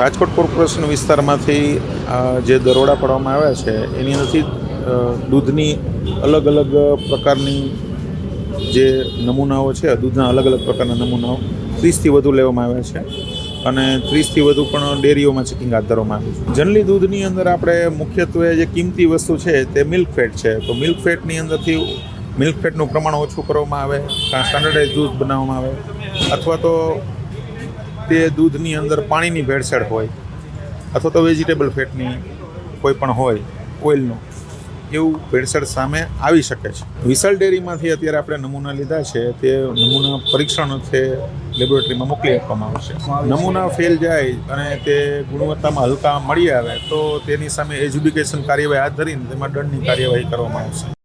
Rajkot corporation વિસ્તારમાંથી જે દરોડા પાડવામાં આવ્યા છે, એની અંદરથી દૂધની અલગ અલગ પ્રકારની જે નમૂનાઓ છે, દૂધના અલગ અલગ પ્રકારના નમૂનાઓ, ત્રીસથી વધુ લેવામાં આવ્યા છે અને ત્રીસથી વધુ પણ ડેરીઓમાં ચેકિંગ હાથ ધરવામાં આવ્યું છે. જનરલી દૂધની અંદર આપણે મુખ્યત્વે જે કિંમતી વસ્તુ છે, તે મિલ્ક ફેટ છે. તો મિલ્ક ફેટની અંદરથી મિલ્ક ફેટનું પ્રમાણ ઓછું કરવામાં આવે, કાં સ્ટાન્ડર્ડાઇઝ દૂધ બનાવવામાં આવે, અથવા તો તે દૂધની અંદર પાણીની ભેળસેળ હોય અથવા તો વેજીટેબલ ફેટની કોઈ પણ હોય ઓઇલનું એવું ભેળસેળ સામે આવી શકે છે. વિશાલ ડેરીમાંથી અત્યારે આપણે નમૂના લીધા છે, તે નમૂના પરીક્ષણ અર્થે લેબોરેટરીમાં મોકલી આપવામાં આવશે. નમૂના ફેલ જાય અને તે ગુણવત્તામાં હલકા મળી આવે, તો તેની સામે એજ્યુકેશન કાર્યવાહી હાથ ધરીને તેમાં દંડની કાર્યવાહી કરવામાં આવશે.